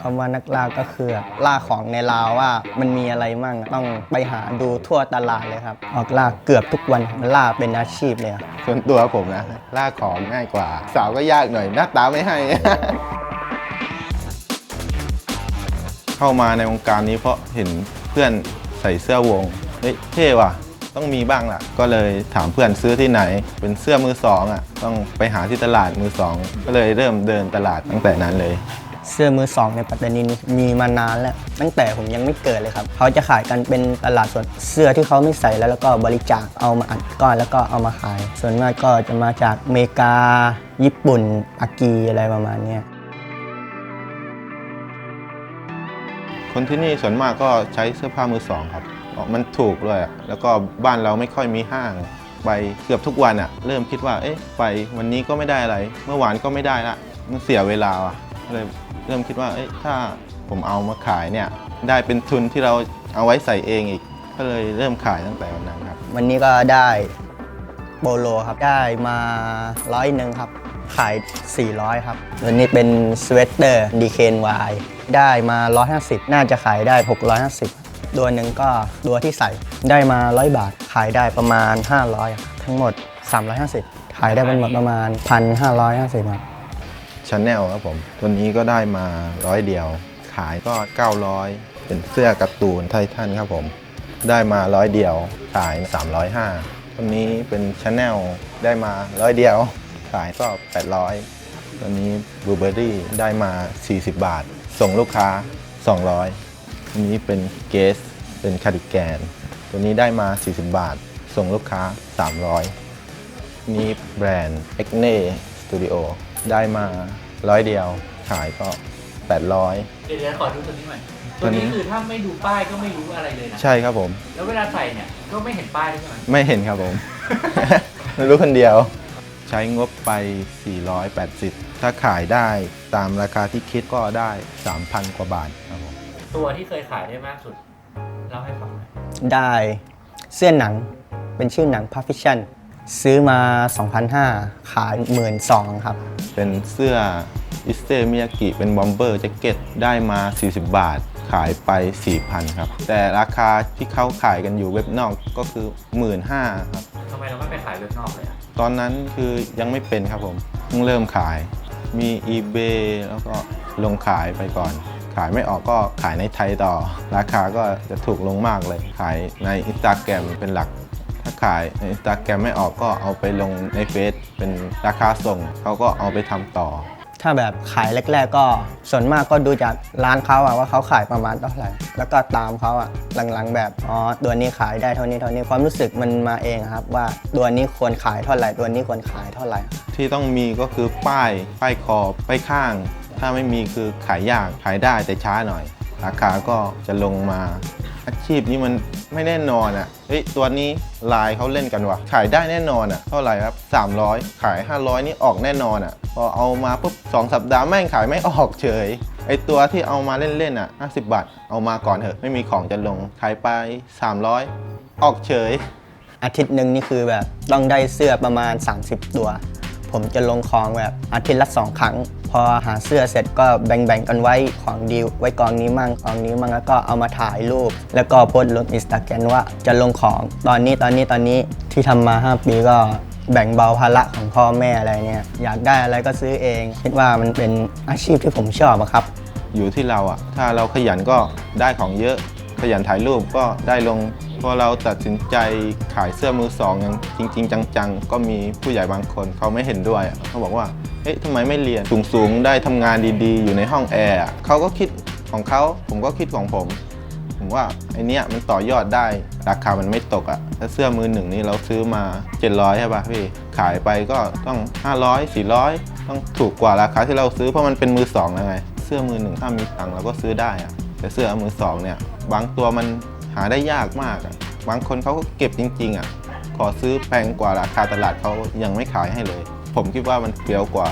คำว่านักล่าก็คือล่าของในลาวว่ามันมีอะไรมั่งต้องไปหาดูทั่วตลาดเลยครับ ออกล่าเกือบทุกวันล่าเป็นอาชีพเลยครับส่วนตัวผมนะล่าของง่ายกว่า สาวก็ยากหน่อยหน้าตาไม่ให้ เข้ามาในวงการนี้เพราะเห็นเพื่อนใส่เสื้อวงเฮ้ยเท่ว่ะต้องมีบ้างล่ะ ก็เลยถามเพื่อนซื้อที่ไหน เป็นเสื้อมือสองอะ ต้องไปหาที่ตลาดมือสอง ก็เลยเริ่มเดินตลาดตั้งแต่นั้นเลย เสื้อมือสองในปัตตานีมีมานานแล้ว ตั้งแต่ผมยังไม่เกิดเลยครับ เขาจะขายกันเป็นตลาดส่วนเสื้อที่เขาไม่ใส่แล้วแล้วก็บริจาคเอามาอัดก้อนแล้วก็เอามาขาย ส่วนมากก็จะมาจากอเมริกา ญี่ปุ่น อากีอะไรประมาณนี้คนที่นี่ส่วนมากก็ใช้เสื้อผ้ามือสองครับ มันถูกด้วยแล้วก็บ้านเราไม่ค่อยมีห้างไปเกือบทุกวันอะเริ่มคิดว่า เอ๊ะ ไปวันนี้ก็ไม่ได้อะไร เมื่อวานก็ไม่ได้ละ มันเสียเวลาอะ เลยเริ่มคิดว่าถ้าผมเอามาขายเนี่ยได้เป็นทุนที่เราเอาไว้ใส่เองอีก ก็เลยเริ่มขายตั้งแต่วันนั้นครับ วันนี้ก็ได้โบโลครับได้มาร้อยหนึ่งครับ ขาย 400 ครับวันนี้เป็นสเวตเตอร์ DKNY ได้มา 150 น่าจะขายได้ 650 ตัวหนึ่งก็ตัวที่ใส่ได้มา 100 บาท ขายได้ประมาณ 500ครับทั้งหมด 350 ขายได้เป็นหมดประมาณ 1,550ครับ ชาแนลครับผม ตัวนี้ก็ได้มาร้อยเดียว ขายก็ 900 เป็นเสื้อการ์ตูนไททันครับผม ได้มาร้อยเดียว ขาย 305ตัวนี้เป็นชาแนลได้มาร้อยเดียว ขายก็ 800ตัวนี้บลูเบอรี่ได้มา 40 บาท ส่งลูกค้า 200ตัวนี้เป็นเกส เป็นคาดิแกน ตัวนี้ได้มา 40 บาท ส่งลูกค้า 300 นี่แบรนด์ e x n e Studio ได้มาร้อยเดียว ขายก็ 800 เดี๋ยวเดี๋ยวขอดูตัวนี้หน่อยตัตัววนี้ นี้คือถ้าไม่ดูป้ายก็ไม่รู้อะไรเลยนะ ใช่ครับผม แล้วเวลาใส่เนี่ยก็ไม่เห็นป้ายด้วยใช่ไหมไม่เห็นครับผม รู้คนเดียว ใช้งบไป 480 ถ้าขายได้ตามราคาที่คิดก็ได้ 3,000 กว่าบาทครับผม ตัวที่เคยขายได้มากสุดเล่าให้ฟังหน่อยได้เสื้อหนังเป็นชื่อหนัง p a f f i c i o n ซื้อมา2,500ขาย12,000ครับ เป็นเสื้ออิสเตมิยากิเป็นบอมเบอร์แจ็คเก็ตได้มา 40 บาท ขายไป 4,000 ครับ แต่ราคาที่เขาขายกันอยู่เว็บนอกก็คือ 15,000ครับ ทำไมเราไม่ไปขายเว็บนอกเลยอะตอนนั้นคือยังไม่เป็นครับผมเพิ่งเริ่มขาย มี eBay แล้วก็ลงขายไปก่อน ขายไม่ออกก็ขายในไทยต่อ ราคาก็จะถูกลงมากเลย ขายใน Instagram เป็นหลักถ้า ขายใน Instagram ไม่ออกก็เอาไปลงในเฟซเป็นราคาส่งเขาก็เอาไปทำต่อ ถ้าแบบขายแรก ๆ ก็ส่วนมากก็ดูจากร้านเขาอะว่าเขาขายประมาณเท่าไหร่ แล้วก็ตามเขาอะหลังๆ แบบอ๋อตัวนี้ขายได้เท่านี้เท่านี้ความรู้สึกมันมาเองอะครับ ว่าตัวนี้ควรขายเท่าไหร่ตัวนี้ควรขายเท่าไหร่ ที่ต้องมีก็คือป้ายป้ายคอป้ายข้าง ถ้าไม่มีคือขายยากขายได้แต่ช้าหน่อย ราคาก็จะลงมา อาชีพนี้มันไม่แน่นอนอะ่ะเฮ้ยตัวนี้ลายเขาเล่นกันวะขายได้แน่นอนอะ่ะ เท่าไหร่ครับ 300 ขาย 500 นี่ออกแน่นอนอะ่ะ พอเอามาปุ๊บสองสัปดาห์แม่งขายไม่ออกเฉยไอตัวที่เอามาเล่นๆอะ 50 บาท เอามาก่อนเถอะ ไม่มีของจะลง ขายไป 300 ออกเฉย อาทิตย์หนึ่งนี่คือแบบต้องได้เสื้อประมาณ 30 ตัว ผมจะลงของแบบอาทิตย์ละสองครั้ง พอหาเสื้อเสร็จก็แบ่งๆกันไว้ของดีไว้กองนี้มั่งกองนี้มั่งแล้วก็เอามาถ่ายรูป แล้วก็โพสต์ลงอินสตาแกรมว่าจะลงของตอนนี้ตอนนี้ตอนนี้ที่ทำมา 5 ปีก็แบ่งเบาภาระของพ่อแม่อะไรเนี่ยอยากได้อะไรก็ซื้อเอง คิดว่ามันเป็นอาชีพที่ผมชอบอะครับ อยู่ที่เราอะถ้าเราขยันก็ได้ของเยอะ ขยันถ่ายรูปก็ได้ลง พอเราตัดสินใจขายเสื้อมือสองอย่างจริง ๆ จังๆ ก็มีผู้ใหญ่บางคนเขาไม่เห็นด้วยเขาบอกว่าเฮ้ยทำไมไม่เรียนสูงๆ ได้ทำงานดีๆ อยู่ในห้องแอร์เขาก็คิดของเขาผมก็คิดของผม ผมว่าไอเนี้ยมันต่อยอดได้ราคามันไม่ตกอะถ้าเสื้อมือหนึ่งนี่เราซื้อมา 700ใช่ป่ะพี่ขายไปก็ต้อง 500 400 ต้องถูกกว่าราคาที่เราซื้อเพราะมันเป็นมือสองแล้วไง เสื้อมือหนึ่งถ้ามีตังค์เราก็ซื้อได้อะแต่เสื้อมือสองเนี่ยบางตัวมันาได้ยากมากอะบางคนเขาก็เก็บจริงๆอะขอซื้อแพงกว่าราคาตลาดเขายังไม่ขายให้เลย ผมคิดว่ามันเปรียวกว่า